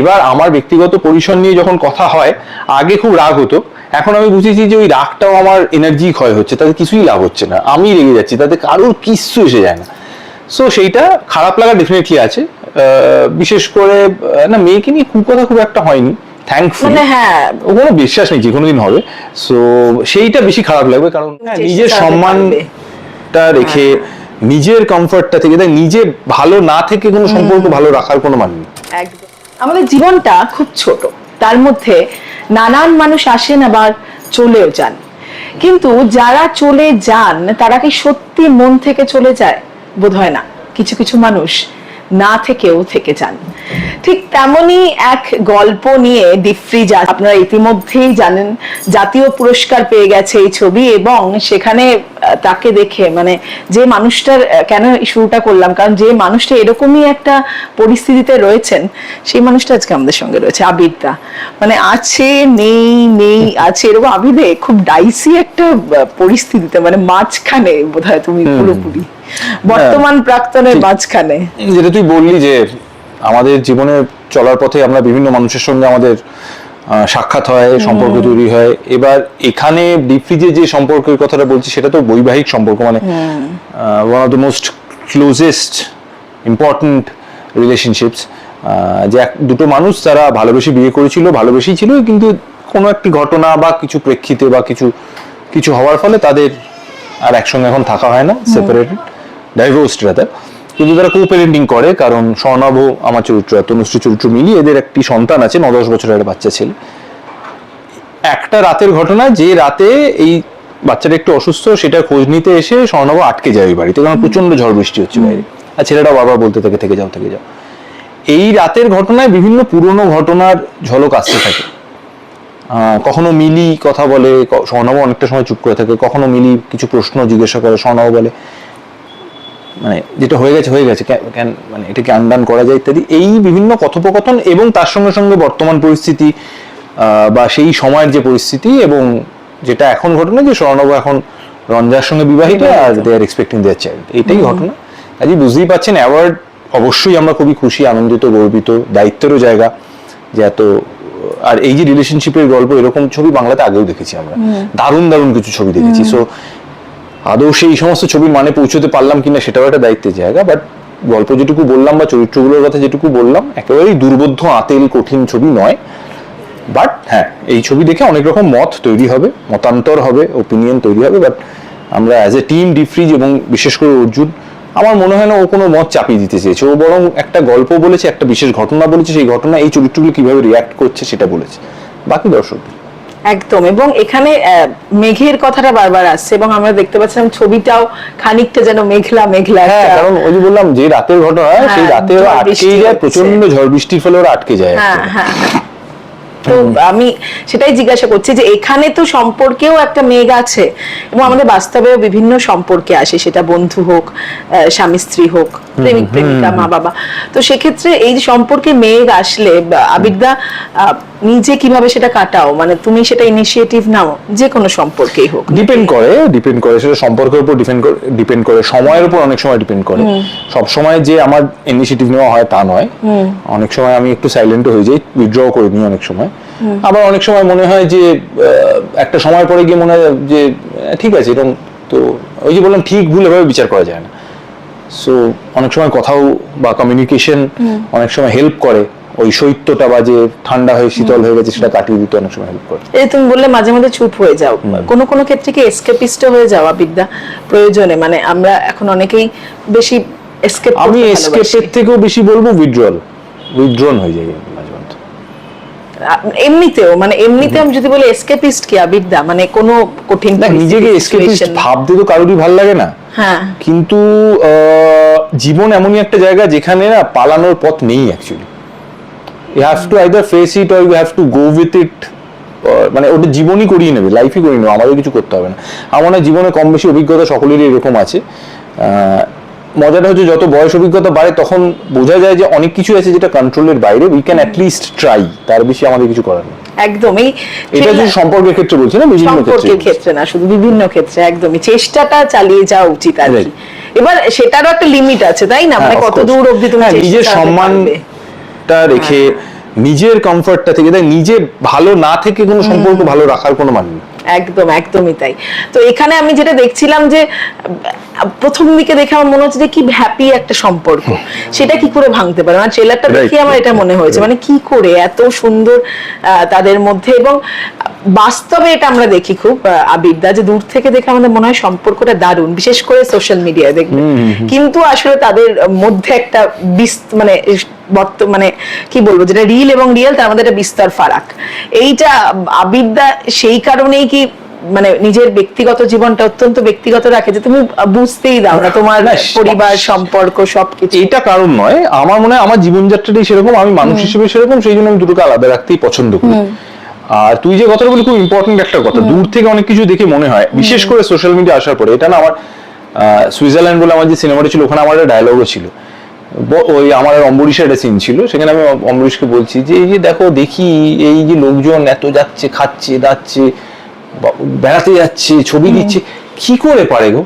এবার আমার ব্যক্তিগত পরিসর নিয়ে যখন কথা হয় আগে খুব রাগ হতো। এখন আমি বুঝেছি যে ওই রাগটাও আমার এনার্জি ক্ষয় হচ্ছে তাতে কিছুই লাভ হচ্ছে না। আমি রেগে যাচ্ছি তাতে কারোর কিচ্ছু এসে যায় না। সো সেইটা খারাপ লাগা ডেফিনেটলি আছে। বিশেষ করে না মেয়েকে নিয়ে খুব কথা খুব একটা হয়নি থ্যাঙ্কফুল মানে হ্যাঁ। কোনো বিশ্বাস নেই যে কোনো দিন হবে। সো সেইটা বেশি খারাপ লাগবে কারণ হ্যাঁ, নিজের সম্মানটা রেখে নিজের কমফর্টটা থেকে দেখ নিজে ভালো না থেকে কোনো সম্পর্ক ভালো রাখার কোনো মানে নেই। আমাদের জীবনটা খুব ছোট। তার মধ্যে নানান মানুষ আসেন আবার চলেও যান। কিন্তু যারা চলে যান, তারা কি সত্যি মন থেকে চলে যায়? বোধ হয় না। কিছু কিছু মানুষ না থেকেও থেকে যান। ঠিক তেমনি এক গল্প নিয়ে ডিফ্রিজা আপনারা ইতিমধ্যেই জানেন জাতীয় পুরস্কার পেয়ে গেছে এই ছবি এবং সেখানে তাকে দেখে মানে যে মানুষটার কেন শুরুটা করলাম কারণ যে মানুষটা এরকমই একটা পরিস্থিতিতে রয়েছেন সেই মানুষটা আজকে আমাদের সঙ্গে রয়েছে আবিরদা। মানে আছে নেই নেই আছে এরকম আবিদে খুব ডাইসি একটা পরিস্থিতিতে মানে মাঝখানে বোধহয় তুমি পুরোপুরি। বর্তমান প্রাক্তনের মাঝখানে। যেটা তুই বললি যে আমাদের জীবনে চলার পথে আমরা বিভিন্ন মানুষের সঙ্গে আমাদের সাক্ষাৎ হয় সম্পর্ক তৈরি হয়। এবার এখানে ডিপ ফ্রিজে যে সম্পর্কের কথাটা বলছি সেটা তো বৈবাহিক সম্পর্ক মানে one of the most closest important relationships যে এক দুটো মানুষ তারা ভালোবেসে বিয়ে করেছিল ভালোবেসেই ছিল কিন্তু কোনো একটি ঘটনা বা কিছু প্রেক্ষিতে বা কিছু কিছু হওয়ার ফলে তাদের আর একসঙ্গে এখন থাকা হয় না সেপারেটেড ডাইভোর্সড রাদার কিন্তু তারা কো প্যারেন্টিং করে কারণ স্বর্ণাভ আমার চরিত্র আর তনুশ্রী চরিত্র মিলিয়ে এদের একটি সন্তান আছে ন দশ বছরের একটা বাচ্চা ছেলে। একটা রাতের ঘটনা যে রাতে এই বাচ্চাটা একটু অসুস্থ সেটা খোঁজ নিতে এসে স্বর্ণাভ আটকে যায় ওই বাড়িতে কারণ প্রচণ্ড ঝড় বৃষ্টি হচ্ছে বাইরে। আর ছেলেটাও বারবার বলতে থাকে থেকে যাও থেকে যাও। এই রাতের ঘটনায় বিভিন্ন পুরনো ঘটনার ঝলক আসতে থাকে। আহ, কখনো মিলি কথা বলে স্বর্ণাভ অনেকটা সময় চুপ করে থাকে কখনো মিলি কিছু প্রশ্ন জিজ্ঞাসা করে স্বর্ণাভ বলে মানে যেটা হয়ে গেছে হয়ে গেছে ক্যান মানে এটাকে আন্ডান করা যায় ইত্যাদি এই বিভিন্ন কথোপকথন এবং তার সঙ্গে সঙ্গে বর্তমান পরিস্থিতি বা সেই সময়ের যে পরিস্থিতি এবং যেটা এখন ঘটনা যে স্বর্ণব এখন রঞ্জার সঙ্গে বিবাহিত আর দে আর এক্সপেক্টিং দেয়ার চাইল্ড এইটাই ঘটনা। কাজে বুঝতেই পাচ্ছেন অ্যাওয়ার্ড অবশ্যই আমরা খুবই খুশি আনন্দিত গর্বিত দায়িত্বেরও জায়গা যে এত আর এই যে রিলেশনশিপের গল্প এরকম ছবি বাংলাতে আগেও দেখেছি আমরা। দারুণ দারুণ কিছু ছবি দেখেছি। সো আদৌ সেই সমস্ত ছবির মানে পৌঁছতে পারলাম কিনা সেটাও একটা দায়িত্বের জায়গা বাট গল্প যেটুকু বললাম বা চরিত্রগুলোর কথা যেটুকু বললাম, একেবারেই দুর্বোধ্য, আতেল, কঠিন ছবি নয়। বাট হ্যাঁ এই ছবি দেখে অনেক রকম মত তৈরি হবে, মতান্তর হবে ওপিনিয়ন তৈরি হবে বাট আমরা অ্যাজ এ টিম ডিফ্রিজ এবং বিশেষ করে অর্জুন, আমার মনে হয় না ও কোনো মত চাপিয়ে দিতে চেয়েছে। ও বরং একটা গল্প বলেছে, একটা বিশেষ ঘটনা বলেছে, সেই ঘটনা এই চরিত্রগুলো কীভাবে রিয়াক্ট করছে সেটা বলেছে। বাকি দর্শক একদম এবং এখানে আহ, মেঘের কথাটা বারবার আসছে এবং আমরা দেখতে পাচ্ছিলাম ছবিটাও খানিকটা যেন মেঘলা মেঘলা হ্যাঁ কারণ ওই যে বললাম যে রাতের ঘটনা সেই রাতে আটকে যায় প্রচণ্ড ঝড় বৃষ্টির ফলে ওরা আটকে যায় হ্যাঁ হ্যাঁ হ্যাঁ। তো আমি সেটাই জিজ্ঞাসা করছি যে এখানে তো সম্পর্কেও একটা মেঘ আছে এবং আমাদের বাস্তবেও বিভিন্ন সম্পর্কে আসে সেটা বন্ধু হোক স্বামী স্ত্রী হোক প্রেমিক প্রেমিকা মা বাবা। তো সেক্ষেত্রে এই যে সম্পর্কে মেঘ আসলে আহ, নিজে কীভাবে সেটা কাটাও? মানে তুমি সেটা ইনিশিয়েটিভ নাও যে কোনো সম্পর্কেই হোক। ডিপেন্ড করে ডিপেন্ড করে। সেটা সম্পর্কের উপর ডিপেন্ড করে ডিপেন্ড করে। সময়ের উপর অনেক সময় ডিপেন্ড করে। সব সময় যে আমার ইনিশিয়েটিভ নেওয়া হয় তা নয়। অনেক সময় আমি একটু সাইলেন্ট হয়ে যাই উইথড্র করে নিই অনেক সময়। আবার অনেক সময় মনে হয় যে একটা সময় পরে গিয়ে মনে হয় যে ঠিক আছে এরকম তো ওই যে বললাম ঠিক ভুল এভাবে বিচার করা যায় না। সো অনেক সময় কথাও বা কমিউনিকেশন অনেক সময় হেল্প করে। ওই শৈত্যটা বা যে ঠান্ডা হয়ে শীতল হয়ে গেছে সেটা কাটিয়ে দিতে অনেক সময় হেল্প করে। এই তুমি বললে মাঝে মাঝে চুপ হয়ে যাও। কোনো কোনো ক্ষেত্রে কি এসকেপিস্ট হয়ে যাওয়া বিদ্যা প্রয়োজনে? মানে আমরা এখন অনেকেই বেশি এসকেপ আমি এসকেপের থেকেও বেশি বলব উইথড্রল উইথড্রন হয়ে যাই এমনিতেও মানে এমনিতে আমি যদি বলি এসকেপিস্ট কি আবিদ্যা? মানে কোনো কঠিন নিজেকে এসকেপিস্ট ভাবতে তো কারোরই ভালো লাগে না। হ্যাঁ। কিন্তু জীবন এমনই একটা জায়গা যেখানে না পালানোর পথ নেই actually you have to either face it or you have to go with it মানে ওটা জীবনই করিয়ে নেবে লাইফই করিয়ে নেবে আমাদের কিছু করতে হবে না। আমার জীবনে কম বেশি অভিজ্ঞতা সকলেরই এরকম আছে। মজাটা হচ্ছে যত বয়স অভিজ্ঞতা বাড়ে তখন বোঝা যায় যে অনেক কিছু আছে যেটা কন্ট্রোলের বাইরে। উই ক্যান অ্যাটলিস্ট ট্রাই তার বেশি আমাদের কিছু করার নেই। একদমই। এটা যে সম্পর্কের ক্ষেত্রে বলছি না বিভিন্ন সম্পর্কের ক্ষেত্রে না শুধু বিভিন্ন ক্ষেত্রে একদমই। চেষ্টাটা চালিয়ে যাওয়া উচিত আর কি। এবার সেটারও একটা লিমিট আছে তাই না? মানে হ্যাঁ, কত দূর অবধি তুমি হ্যাঁ, নিজের? সম্মানটা রেখে নিজের কমফর্টটা থেকে তাই নিজে ভালো না থেকে কোনো সম্পর্ক ভালো রাখার কোনো মানে নেই। একদম একদমই তাই। তো এখানে আমি যেটা দেখছিলাম যে প্রথম দিকে দেখে আমার মনে হচ্ছে যে কি হ্যাপি একটা সম্পর্ক। সেটা কি করে ভাঙতে পারে? মানে ট্রেলারটা দেখে আমার এটা মনে হয়েছে। মানে কি করে? এত সুন্দর তাদের মধ্যে এবং বাস্তবে এটা আমরা দেখি খুব আবিরদা যে দূর থেকে দেখে আমাদের মনে হয় সম্পর্কটা দারুণ বিশেষ করে সোশ্যাল মিডিয়ায় দেখবে। কিন্তু আসলে তাদের মধ্যে একটা মানে বর্ত- মানে কি বলব যেটা রিল এবং রিয়েল তার মধ্যে একটা বিস্তর ফারাক। এইটা আবিরদা সেই কারণেই কি মানে নিজের ব্যক্তিগত জীবনটা অত্যন্ত ব্যক্তিগত রাখে যে তুমি বুঝতেই দাও না তোমার পরিবার সম্পর্ক সবকিছু। এইটা কারণ নয়। আমার মনে হয় আমার জীবনযাত্রাটাই সেরকম আমি মানুষ হিসেবে সেরকম সেই জন্য আমি দুটোকে আলাদা রাখতেই পছন্দ করি। আর তুই যে কথাটা বলি খুব ইম্পর্টেন্ট একটা কথা। দূর থেকে অনেক কিছু দেখে মনে হয়। বিশেষ করে সোশ্যাল মিডিয়া আসার পরে এটা না আমার সুইজারল্যান্ড বলে আমার যে সিনেমাটা ছিল ওখানে আমার একটা ডায়লগও ছিল। ওই আমার অম্বরীশের একটা সিন ছিল সেখানে আমি অম্বরীশকে বলছি যে এই যে দেখো দেখি এই যে লোকজন এত যাচ্ছে খাচ্ছে দাচ্ছে বেড়াতে যাচ্ছে ছবি দিচ্ছে কি করে পারে গো?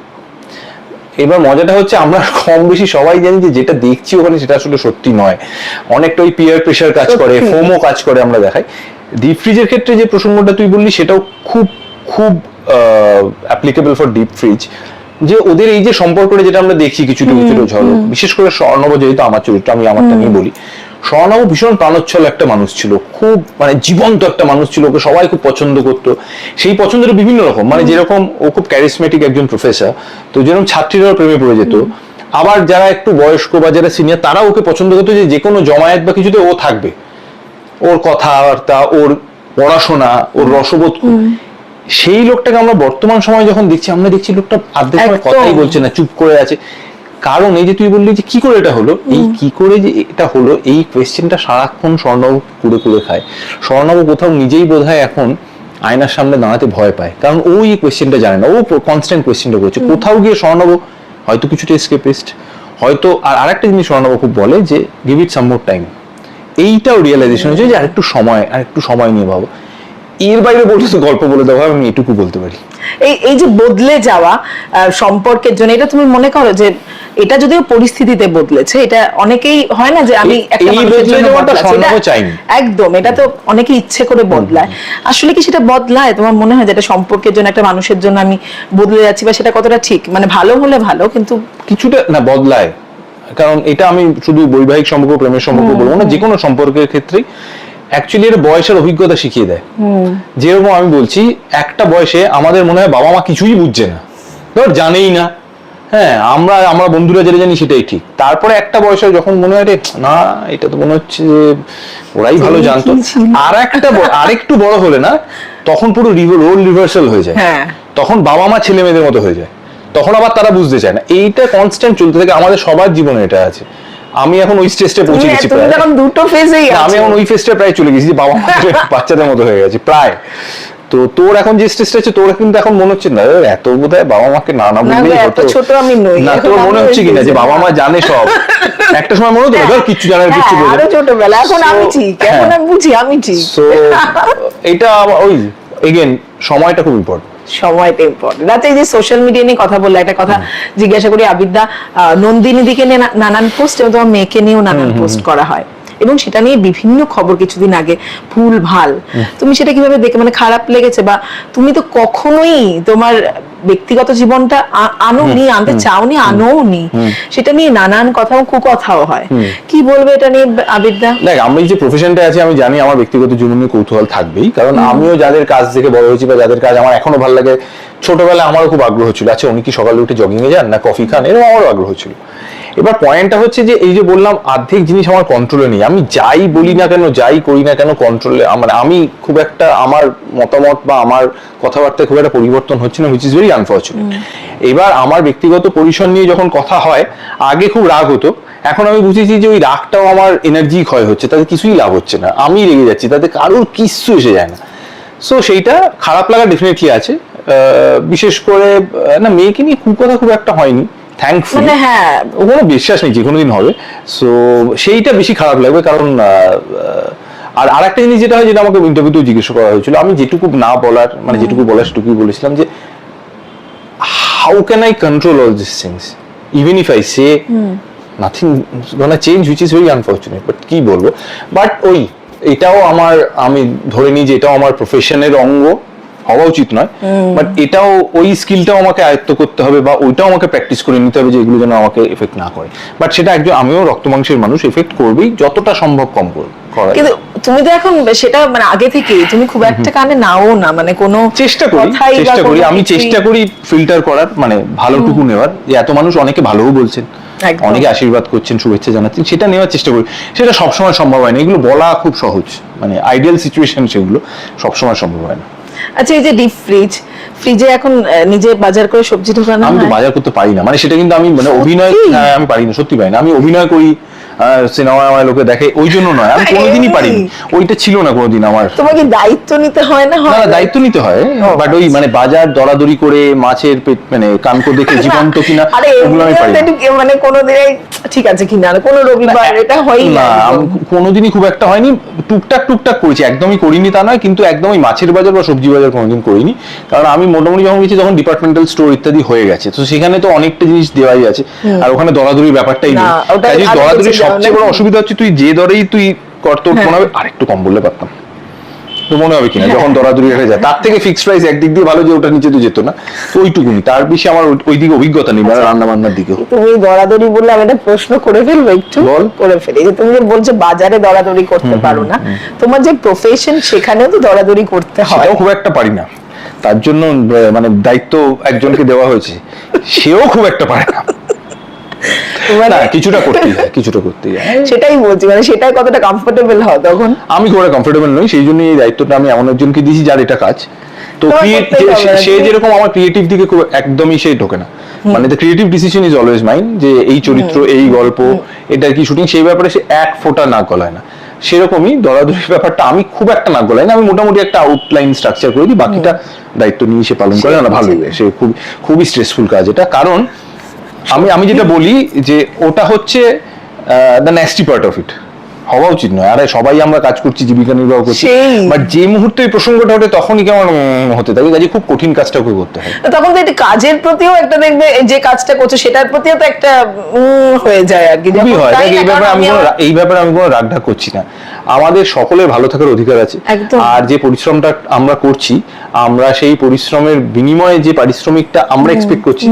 এবার মজাটা হচ্ছে আমরা কম বেশি সবাই জানি যে যেটা দেখছি ওখানে সেটা আসলে সত্যি নয়। অনেকটা ওই পিয়ার প্রেশার কাজ করে সত্যি। ফোমো কাজ করে আমরা দেখাই। ডিপ ফ্রিজের ক্ষেত্রে যে প্রসঙ্গটা তুই বললি সেটাও খুব খুব অ্যাপ্লিকেবল ফর ডিপ ফ্রিজ যে ওদের এই যে সম্পর্কটা যেটা আমরা দেখি কিছুটা কিছুটা ঝড় বিশেষ করে স্বর্ণব যেহেতু আমার চরিত্র আমি আমারটা নিয়ে বলি। স্বর্ণব ভীষণ প্রাণোচ্ছল একটা মানুষ ছিল। খুব মানে জীবন্ত একটা মানুষ ছিল ওকে সবাই খুব পছন্দ করতো। সেই পছন্দের বিভিন্ন রকম। মানে যেরকম ও খুব ক্যারিসমেটিক একজন প্রফেসর তো যেরকম ছাত্রীরাও প্রেমে পড়ে যেত। আবার যারা একটু বয়স্ক বা যারা সিনিয়র তারা ওকে পছন্দ করতো যে যে কোনো জমায়েত বা কিছুতে ও থাকবে। ওর কথাবার্তা ওর পড়াশোনা ওর রসবোধ। সেই লোকটাকে আমরা বর্তমান সময় যখন দেখছি আমরা দেখছি লোকটা আর্ধেক সময় কথাই বলছে না চুপ করে আছে। কারণ এই যে তুই বললি যে কি করে এটা হলো এই কি করে যে এটা হলো এই কোয়েশ্চেনটা সারাক্ষণ স্বর্ণব কুড়ে কুড়ে খায়। স্বর্ণব কোথাও নিজেই বোধহয় এখন আয়নার সামনে দাঁড়াতে ভয় পায়। কারণ ও এই কোয়েশ্চেনটা জানে না ও কনস্ট্যান্ট কোয়েশ্চেনটা করছে। কোথাও গিয়ে স্বর্ণব হয়তো কিছুটা এসকেপিস্ট হয়তো আর আরেকটা জিনিস স্বর্ণব খুব বলে যে give it some more time এইটাও রিয়েলাইজেশন হয়েছে যে আরেকটু সময় আর একটু সময় নিয়ে ভাবো। এর বাইরে বলতে তো গল্প বলে দেওয়া আমি এটুকু বলতে পারি। এই এই যে বদলে যাওয়া সম্পর্কের জন্য এটা তুমি মনে করো যে এটা যদিও পরিস্থিতিতে বদলেছে এটা অনেকেই হয় না যে আমি একটা বদলে যাওয়াটা চাইনি। একদম এটা তো অনেকে ইচ্ছে করে বদলায়। আসলে কি সেটা বদলায়? তোমার মনে হয় যে এটা সম্পর্কের জন্য একটা মানুষের জন্য আমি বদলে যাচ্ছি বা সেটা কতটা ঠিক? মানে ভালো হলে ভালো কিন্তু কিছুটা না বদলায়। কারণ এটা আমি শুধু বৈবাহিক সম্পর্ক প্রেমের সম্পর্ক বলব না যে কোনো সম্পর্কের ক্ষেত্রেই অ্যাকচুয়ালি এটা বয়সের অভিজ্ঞতা শিখিয়ে দেয়। যেরকম আমি বলছি একটা বয়সে আমাদের মনে হয় বাবা মা কিছুই বুঝছে না। ধর জানেই না। হ্যাঁ আমরা আমরা বন্ধুরা যেটা জানি সেটাই ঠিক। তারপরে একটা বয়সে যখন মনে হয় রে না এটা তো মনে হচ্ছে যে ওরাই ভালো জানতো? আর একটা আরেকটু বড় হলে না তখন পুরো রোল রিভার্সাল হয়ে যায়। হ্যাঁ। তখন বাবা মা ছেলে মেয়েদের মতো হয়ে যায়। তখন আবার তারা বুঝতে চায় না। এইটা কনস্ট্যান্ট চলতে থাকে। আমাদের সবার জীবনে এটা আছে। আমি এখন ওই স্টেজটা পৌঁছে গেছি তুমি। তখন দুটো ফেজেই আমি এখন ওই ফেজটা প্রায় চলে গেছি যে বাবা মা বাচ্চাদের মতো হয়ে গেছে প্রায়। তো তোর এখন যে স্টেজটা আছে তোর কিন্তু এখন মনে হচ্ছে না এত বোধহয় বাবা মাকে না না বললেই এত হতো। ছোট আমি নই। না তোর মনে হচ্ছে কিনা যে বাবা মা জানে সব? একটা সময় মনে হতো না, ধর কিচ্ছু জানার কিচ্ছু হ্যাঁ, বোঝে আরও ছোটবেলা এখন আমি ঠিক এখন হ্যাঁ। আমি বুঝি আমি ঠিক। এটা ওই এগেন সময়টা খুব ইম্পর্টেন্ট সময়টা ইম্পর্টেন্ট এই যে সোশ্যাল মিডিয়া নিয়ে কথা বললে একটা কথা জিজ্ঞাসা করি আবিদ্যা আহ, নন্দিনী দিকে নিয়ে নানান পোস্ট এবং তোমার মেয়েকে নিয়েও নানান পোস্ট করা হয়। এবং সেটা নিয়ে বিভিন্ন খবর কিছুদিন আগে ভুল ভালো। তুমি সেটা কীভাবে দেখে মানে খারাপ লেগেছে বা তুমি তো কখনোই তোমার ব্যক্তিগত জীবনটা আ- আনোনি আনতে চাওনি আনোনি সেটা নিয়ে নানান কথা কুকথাও হয়। কি বলবে এটা নিয়ে আবিদ্যা দেখ আমি যে প্রফেশনটা আছি আমি জানি আমার ব্যক্তিগত জীবনে কৌতূহল থাকবেই। কারণ আমিও যাদের কাজ থেকে বড় হয়েছি বা যাদের কাজ আমার এখনও ভালো লাগে ছোটবেলায় আমারও খুব আগ্রহ ছিল। আচ্ছা উনি কি সকালে উঠে জগিং এ যান না কফি খান? এরকম আমারও আগ্রহ ছিল। এবার পয়েন্টটা হচ্ছে যে এই যে বললাম অর্ধেক জিনিস আমার কন্ট্রোলে নেই। আমি যাই বলি না কেন যাই করি না কেন কন্ট্রোলে আমার আমি খুব একটা আমার মতামত বা আমার কথাবার্তায় খুব একটা পরিবর্তন হচ্ছে না হুইচ ইজ ভেরি আনফর্চুনেট এবার আমার ব্যক্তিগত পরিসর নিয়ে যখন কথা হয় আগে খুব রাগ হতো। এখন আমি বুঝেছি যে ওই রাগটাও আমার এনার্জি ক্ষয় হচ্ছে তাতে কিছুই লাভ হচ্ছে না। আমি রেগে যাচ্ছি তাতে কারোর কিচ্ছু এসে যায় না। সো সেইটা খারাপ লাগা ডেফিনেটলি আছে। বিশেষ করে না মেয়েকে নিয়ে কুকথা খুব একটা হয়নি। থ্যাঙ্কফুল মানে হ্যাঁ। ও কোনো বিশ্বাস নেই যে কোনো দিন হবে। সো সেইটা বেশি খারাপ লাগবে কারণ আর আরেকটা জিনিস যেটা হয় যেটা আমাকে ইন্টারভিউতেও জিজ্ঞেস করা হয়েছিল আমি যেটুকু না বলার মানে যেটুকু বলার সেটুকুই বলেছিলাম যে how can I control all this things even if I say nothing gonna change which is very unfortunate but কি বলব? বাট ওই এটাও আমার আমি ধরে নিই যে এটাও আমার প্রফেশনের অঙ্গ। হওয়া উচিত নয়। বাট এটাও ওই স্কিলটাও আমাকে আয়ত্ত করতে হবে বা ওইটাও আমাকে প্র্যাকটিস করে নিতে হবে যে এগুলো যেন আমাকে এফেক্ট না করে। বাট সেটা একজন আমিও রক্ত মাংসের মানুষ এফেক্ট করবেই যতটা সম্ভব কম করব করা কিন্তু তুমি তো এখন সেটা মানে আগে থেকেই তুমি খুব একটা কানে নাও না মানে কোনো চেষ্টা করি চেষ্টা করি। আমি চেষ্টা করি ফিল্টার করার মানে ভালোটুকু নেওয়ার। যে এত মানুষ অনেকে ভালোও বলছেন অনেকে আশীর্বাদ করছেন শুভেচ্ছা জানাচ্ছেন সেটা নেওয়ার চেষ্টা করি। সেটা সবসময় সম্ভব হয় না। এগুলো বলা খুব সহজ। মানে আইডিয়াল সিচুয়েশন সেগুলো সবসময় সম্ভব হয় না। আচ্ছা এই যে ডিপ ফ্রিজ ফ্রিজে এখন নিজে বাজার করে সবজি ঢোকানো আমি তো বাজার করতে পারি না। মানে সেটা কিন্তু আমি মানে? অভিনয় হ্যাঁ আমি পারি না সত্যি পারি না। আমি অভিনয় করি সিনেমায় আমার লোকে দেখে ওই জন্য নয় আমি কোনোদিনই পারিনি। ওইটা ছিল না কোনোদিন আমার। তোমাকে দায়িত্ব নিতে হয় না না হয়? দায়িত্ব নিতে হয় বাট ওই মানে বাজার দরাদরি করে মাছের মানে কানকো দেখে জীবন্ত কিনা ওগুলো আমি পারি মানে কোনো দিনে ঠিক আছে কিনা কোনো রবিবার এটা হয়ই না। কোনোদিনই খুব একটা হয়নি টুকটাক টুকটাক করেছি একদমই করিনি তা নয় কিন্তু একদমই মাছের বাজার বা সবজি বাজার কোনোদিন করিনি কারণ আমি মোটামুটি যখন গেছি তখন ডিপার্টমেন্টাল স্টোর ইত্যাদি হয়ে গেছে তো সেখানে তো অনেকটা জিনিস দেওয়াই আছে আর ওখানে দরাদরির ব্যাপারটাই নেই। না, সবচেয়ে বড় অসুবিধা হচ্ছে তুই যে দরেই তুই কর্তর হ্যাঁ। মনে হবে আরেকটু কম বললে পারতাম। তো মনে হবে কিনা যখন দরাদরি হয়ে যায়। তার থেকে ফিক্সড প্রাইস একদিক দিয়ে ভালো যে ওটা নিচে তো যেত না। তো ওইটুকুনি। তার বেশি আমার ওই- দিকে অভিজ্ঞতা নেই মানে রান্না বান্নার দিকেও। তুমি দরাদরি বললে আমি একটা প্রশ্ন করে ফেলব একটু। বল। করে ফেলি। যে তুমি যে বলছো বাজারে দরাদরি করতে পারো না তোমার যে প্রফেশন সেখানেও তো দরাদরি করতে হয়। সেটাও খুব একটা পারি না। তার জন্য মানে দায়িত্ব একজনকে দেওয়া হয়েছে। সেও খুব একটা পারে না। না কিছুটা করতেই হয় কিছুটা করতেই হয়। সেটাই বলছি মানে সেটাই কতটা কমফোর্টেবল হয় তখন। আমি খুব কমফোর্টেবল নই সেই জন্য এই দায়িত্বটা আমি এমন একজনকে দিয়েছি যার এটা কাজ। তো সে- না, যেরকম আমার ক্রিয়েটিভ দিকে খুব একদমই ঢোকে না। মানে the creative decision is always mind যে এই চরিত্র এই গল্প এটার কি শুটিং সেই ব্যাপারে সে এক ফোঁটা না গলায় না। সেরকমই দরাদরির ব্যাপারটা আমি খুব একটা নাক গলাই না আমি মোটামুটি একটা আউটলাইন স্ট্রাকচার করে দিই বাকিটা দায়িত্ব নিয়ে সে পালন করে না ভালোই সে খুব খুবই স্ট্রেসফুল কাজ এটা। কারণ আমি আমি যেটা বলি যে ওটা হচ্ছে the nasty part of it হওয়া উচিত নয়। আরে সবাই আমরা কাজ করছি জীবিকা নির্বাহ করছি। বাট যে মুহূর্তে এই প্রসঙ্গটা ওঠে তখনই কেমন হতে থাকে? কাজে খুব কঠিন কাজটা করে করতে হয়। তখন তো একটা কাজের প্রতিও একটা দেখবে যে কাজটা করছ সেটার প্রতিও তো একটা হয়ে যায় আর কি। খুবই হয়। এই ব্যাপারে আমি আমি কোনো এই ব্যাপারে আমি কোনো রাগঢাক করছি না। আমাদের সকলের ভালো থাকার অধিকার আছে। আর যে পরিশ্রমটা আমরা করছি আমরা সেই পরিশ্রমের বিনিময়ে যে পারিশ্রমিকটা আমরা এক্সপেক্ট করছি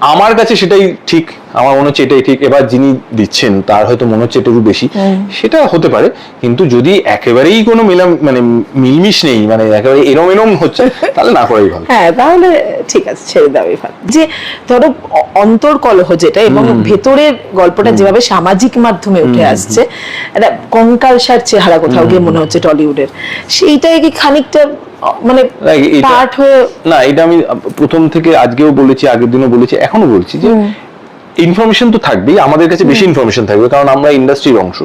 আমার কাছে সেটাই ঠিক। আমার মনে হচ্ছে এটাই ঠিক। এবার যিনি দিচ্ছেন তার হয়তো মনে হচ্ছে এটুকু বেশি। সেটা হতে পারে কিন্তু যদি একেবারেই কোনো মিলাম মানে মিলমিশ নেই মানে একেবারে এরম এরম হচ্ছে তাহলে না করাই ভালো। হ্যাঁ তাহলে ঠিক আছে ছেড়ে দেওয়াই ভালো। যে ধরো অন্তর্কলহ যেটা এবং ভেতরের গল্পটা যেভাবে সামাজিক মাধ্যমে উঠে আসছে একটা কঙ্কালসার চেহারা কোথাও গিয়ে মনে হচ্ছে টলিউডের। সেইটাই কি খানিকটা মানে এটা- পার্ট হয়ে না এটা আমি প্রথম থেকে আজকেও বলেছি আগের দিনও বলেছি এখনও বলছি যে ইনফরমেশন তো থাকবেই আমাদের কাছে বেশি ইনফরমেশন থাকবে কারণ আমরা ইন্ডাস্ট্রির অংশ।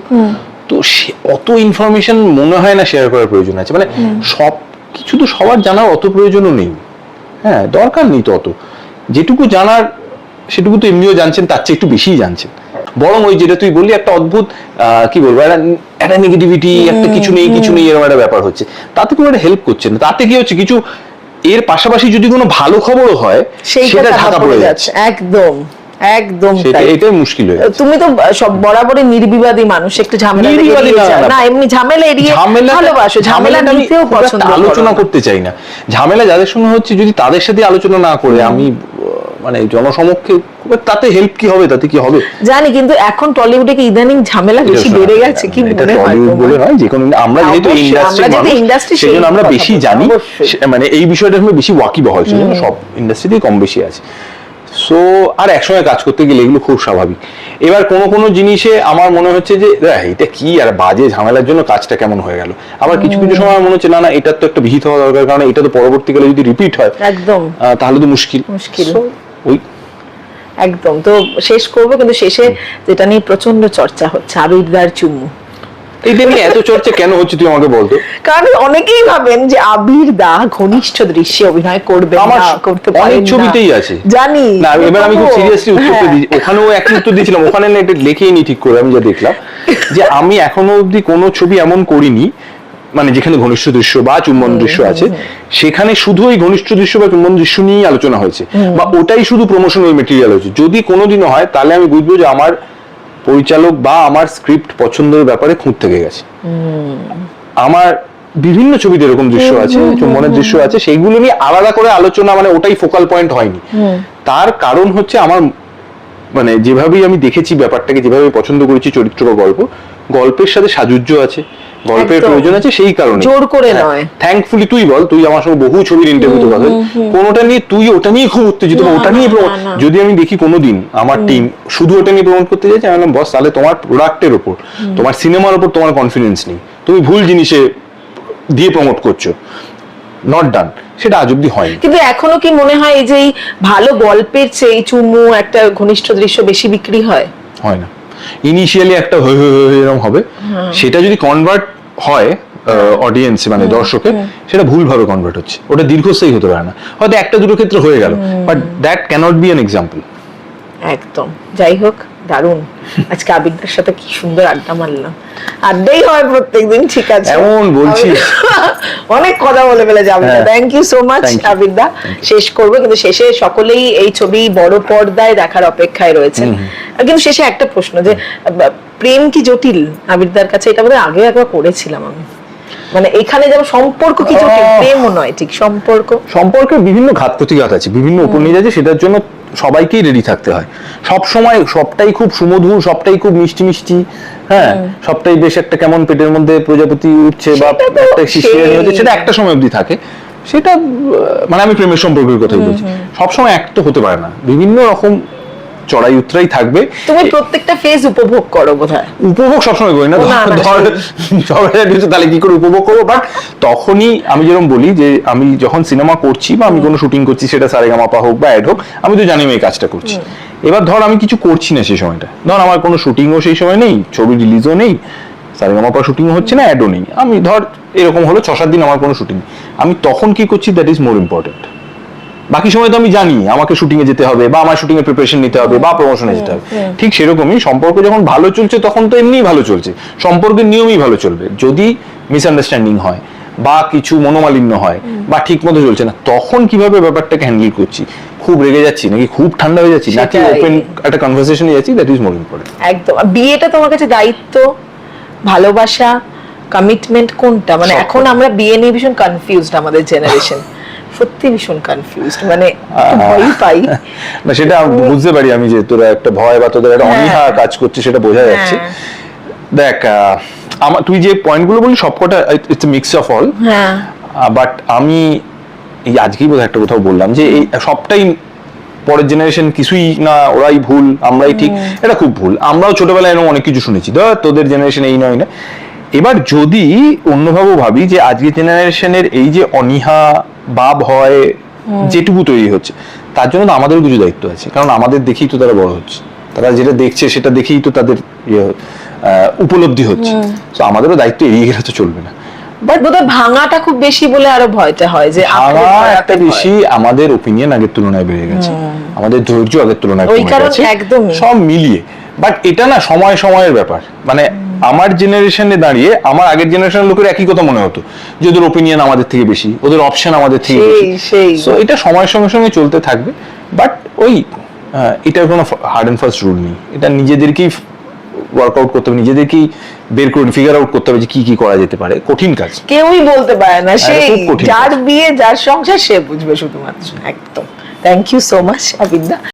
তো অত ইনফরমেশন মনে হয় না শেয়ার করার প্রয়োজন আছে। মানে সব কিছু তো সবার জানার অত প্রয়োজনও নেই। হ্যাঁ দরকার নেই তো অত। যেটুকু জানার সেটুকু তো এমনিও জানছেন তার চেয়ে একটু বেশিই জানছেন। বরং ওই যেটা তুই বললি একটা অদ্ভুত কি বলব একটা নেগেটিভিটি একটা কিছু নেই কিছু নেই এরকম একটা ব্যাপার হচ্ছে। তাতে কোনো একটা হেল্প করছে না। তাতে কি হচ্ছে কিছু এর পাশাপাশি যদি কোনো ভালো খবরও হয় সেটা ঢাকা পড়ে যাচ্ছে। একদম। একদম এটাই মুশকিল হয়ে তুমি তো সব বরাবরই নির্বিবাদী মানুষ একটু ঝামেলা না, এমনি ঝামেলা এড়িয়ে ভালোবাসো ঝামেলা নিতেও পছন্দ আলোচনা করতে চাই না। ঝামেলা যাদের সঙ্গে হচ্ছে যদি তাদের সাথে আলোচনা না করে আমি মানে জনসমক্ষে তাতে হেল্প কি হবে তাতে কি হবে? জানি কিন্তু এখন টলিউডে কি ইদানিং ঝামেলা বেশি বেড়ে গেছে কি মনে হয় টলিউড বলে? নয় যে কোনো আমরা যেহেতু ইন্ডাস্ট্রি আমরা যেহেতু industry সেই জন্য সেই আমরা বেশি জানি মানে এই বিষয়টা বেশি ওয়াকিবহল সেই জন্য সব ইন্ডাস্ট্রিতেই কম বেশি আছে। সো আর একসঙ্গে কাজ করতে গেলে এগুলো খুব স্বাভাবিক। এবার কোনো কোনো জিনিসে আমার মনে হচ্ছে যে এটা কি আর বাজে ঝামেলার জন্য কাজটা কেমন হয়ে গেল? আবার কিছু কিছু সময় আমার মনে হচ্ছে না না এটার তো একটা বিহিত হওয়া দরকার কারণ এটা তো পরবর্তীকালে যদি রিপিট হয় একদম। তাহলে তো মুশকিল। মুশকিল। ওই একদম। তো শেষ করব কিন্তু শেষে যেটা নিয়ে প্রচণ্ড চর্চা হচ্ছে আবিরদার চুমু নিয়ে এত চর্চা কেন হচ্ছে তুই আমাকে বলতো? কারণ অনেকেই ভাবেন যে আবির দা ঘনিষ্ঠ দৃশ্যে অভিনয় করবে না করতে অনেক ছবিতেই আছে। জানি না এবার আমি খুব সিরিয়াসলি হ্যাঁ। দিই। ওখানেও একই উত্তর দিয়েছিলাম ওখানে না এটা লেখেই নি ঠিক করে আমি যা দেখলাম। যে আমি এখনও অবধি কোনো ছবি এমন করিনি মানে যেখানে ঘনিষ্ঠ দৃশ্য বা চুম্বন দৃশ্য আছে সেখানে শুধু ওই ঘনিষ্ঠ দৃশ্য বা চুম্বন দৃশ্য নিয়েই আলোচনা হয়েছে। বা ওটাই শুধু প্রমোশনাল মেটেরিয়াল হয়েছে। যদি কোনোদিনও হয় তাহলে আমি বুঝব যে আমার পরিচালক বা আমার স্ক্রিপ্ট পছন্দের ব্যাপারে খুঁত থেকে গেছে। আমার বিভিন্ন ছবিতে এরকম দৃশ্য আছে মনের দৃশ্য আছে সেইগুলো নিয়ে আলাদা করে আলোচনা মানে ওটাই ফোকাল পয়েন্ট হয়নি। তার কারণ হচ্ছে আমার মানে যেভাবেই আমি দেখেছি ব্যাপারটাকে যেভাবে পছন্দ করেছি চরিত্র বা গল্প গল্পের সাথে সাজুজ্য আছে গল্পের প্রয়োজন আছে সেই কারণে। জোর করে নয়। থ্যাঙ্কফুলি তুই বল তুই আমার সঙ্গে বহু ছবির ইন্টারভিউতে কথা। কোনোটা নিয়ে তুই ওটা নিয়ে খুব উত্তেজিত ওটা নিয়ে। যদি আমি দেখি কোনোদিন আমার টিম শুধু ওটা নিয়ে প্রমোট করতে যাচ্ছে আমি বললাম বস তাহলে তোমার প্রোডাক্টের উপর তোমার সিনেমার উপর তোমার কনফিডেন্স নেই। তুমি ভুল জিনিসে দিয়ে প্রমোট করছ। নট ডান সেটা আজ অব্দি হয়নি। কিন্তু এখনও কি মনে হয় এই যে ভালো গল্পের চেয়ে চুমু একটা ঘনিষ্ঠ দৃশ্য বেশি বিক্রি হয়? হয় না। ইনিশিয়ালি একটা হই হই হই এরকম হবে। সেটা যদি কনভার্ট হয় অডিয়েন্স মানে দর্শকের সেটা ভুলভাবে কনভার্ট হচ্ছে। ওটা দীর্ঘস্থায়ী হতে পারে না। হয়তো একটা দুটো ক্ষেত্রে হয়ে গেল। But that cannot be an example একদম। যাই হোক। দারুণ। আজকে সাথে কি সুন্দর আড্ডা মারলাম। আড্ডাই হয় প্রত্যেকদিন ঠিক আছে। এমন বলছিস। অনেক কথা বলে ফেলে যাবে। থ্যাংক ইউ সো মাচ শেষ করব কিন্তু শেষে সকলেই এই ছবি বড় পর্দায় দেখার অপেক্ষায় রয়েছেন। কিন্তু শেষে একটা প্রশ্ন যে প্রেম কি জটিল? আবিরদার কাছে এটা বোধহয় আগে একবার করেছিলাম আমি। মানে এখানে যেমন সম্পর্ক কি জটিল আহ। প্রেমও নয় ঠিক সম্পর্ক। সম্পর্কে বিভিন্ন ঘাত প্রতিঘাত আছে বিভিন্ন উপনিজ আছে সেটার জন্য সবাইকেই রেডি থাকতে হয়। সব সময় সবটাই খুব সুমধুর সবটাই খুব মিষ্টি মিষ্টি হ্যাঁ? সবটাই বেশ একটা কেমন পেটের মধ্যে প্রজাপতি উঠছে বা সেটা একটা। সেটা সময় অবধি থাকে। সেটা মানে আমি প্রেমের সম্পর্কের কথাই বলছি। সবসময় এক তো হতে পারে না। বিভিন্ন রকম চড়াই উতরাই থাকবে। তুমি প্রত্যেকটা ফেজ উপভোগ করো বোধহয়। উপভোগ সবসময় করি না। ধর সবাই কিছু তাহলে কি করে উপভোগ করব? বাট তখনই আমি যেরকম বলি যে আমি যখন সিনেমা করছি বা আমি কোনো শুটিং করছি সেটা সারেগামাপা হোক বা অ্যাড হোক আমি তো জানি আমি এই কাজটা করছি। এবার ধর আমি কিছু করছি না সেই সময়টা। ধর আমার কোনো শুটিংও সেই সময় নেই ছবি রিলিজও নেই সারেগামাপা শুটিং হচ্ছে না অ্যাডও নেই। আমি ধর এরকম হলো ছ সাত দিন আমার কোনো শুটিং আমি তখন কি করছি? দ্যাট ইজ মোর ইম্পর্টেন্ট বাকি সময় তো আমি জানি আমাকে শুটিং এ যেতে হবে বা আমার শুটিং এর প্রিপারেশন নিতে হবে বা প্রমোশনে যেতে হবে। ঠিক সেরকমই সম্পর্ক যখন ভালো চলছে তখন তো এমনিই ভালো চলছে। সম্পর্কের নিয়মই ভালো চলবে। যদি মিসআন্ডারস্ট্যান্ডিং হয় বা কিছু মনোমালিন্য হয় বা ঠিক মতো চলছে না তখন কীভাবে ব্যাপারটাকে হ্যান্ডেল করছি? খুব রেগে যাচ্ছি নাকি খুব ঠান্ডা হয়ে যাচ্ছি? নাকি। ওপেন একটা কনভারসেশনে যাচ্ছি দ্যাট ইজ মোর ইম্পর্টেন্ট একদম। বিয়েটা তোমার কাছে দায়িত্ব ভালোবাসা কমিটমেন্ট কোনটা? মানে এখন আমরা বিয়ে নিয়ে ভীষণ কনফিউজড আমাদের জেনারেশন সত্যি ভীষণ কনফিউজড মানে ভয়ই পাই। না সেটা বুঝতে পারি আমি যে তোরা একটা ভয় বা তোদের একটা হ্যাঁ। অনীহা কাজ করছে সেটা বোঝা যাচ্ছে। হ্যাঁ। দেখ আমার তুই যে পয়েন্টগুলো বললি সবকটা ইটস মিক্স অফ অল হ্যাঁ। বাট আমি এই আজকেই বোধহয় একটা কোথাও বললাম যে এই সবটাই পরের জেনারেশন কিছুই না ওরাই ভুল আমরাই ঠিক। এটা খুব ভুল। আমরাও ছোটবেলায় এরকম অনেক কিছু শুনেছি। ধর তোদের জেনারেশন এই নয় না। এবার যদি অন্যভাবে ভাবি যে আজকের জেনারেশনের এই যে অনীহা বা ভয় যেটুকু তৈরি হচ্ছে। তার জন্য তো আমাদেরও কিছু দায়িত্ব আছে। কারণ আমাদের দেখেই তো তারা বড় হচ্ছে। তারা যেটা দেখছে সেটা দেখেই তো তাদের ইয়ে, উপলব্ধি হচ্ছে। তো আমাদেরও দায়িত্ব এড়িয়ে গেলে তো চলবে না। বাট বোধহয় ভাঙাটা খুব বেশি বলে আরও ভয়টা হয় যে ভাঙা একটা বেশি আমাদের ওপিনিয়ন আগের তুলনায় বেড়ে গেছে। আমাদের ধৈর্য আগের তুলনায় কমে গেছে। সব মিলিয়ে। বাট এটা না সময় সময়ের ব্যাপার। মানে আমার জেনারেশনে দাঁড়িয়ে আমার আগের জেনারেশনের লোকের একই কথা মনে হতো। যে ওদের ওপিনিয়ন আমাদের থেকে বেশি ওদের অপশন আমাদের থেকে বেশি। সো এটা সময়ের সঙ্গে সঙ্গে চলতে থাকবে। বাট ওই এটার কোনো হার্ড অ্যান্ড ফার্স্ট রুল নেই। এটা নিজেদেরকেই ওয়ার্কআউট করতে হবে নিজেদেরকেই বের করে ফিগার আউট করতে হবে যে কি কি করা যেতে পারে। কঠিন কাজ। কেউই বলতে পারে না। সেই কঠিন যার বিয়ে যার সংসার সে বুঝবে শুধুমাত্র। একদম। Thank you so much আবিদ্যা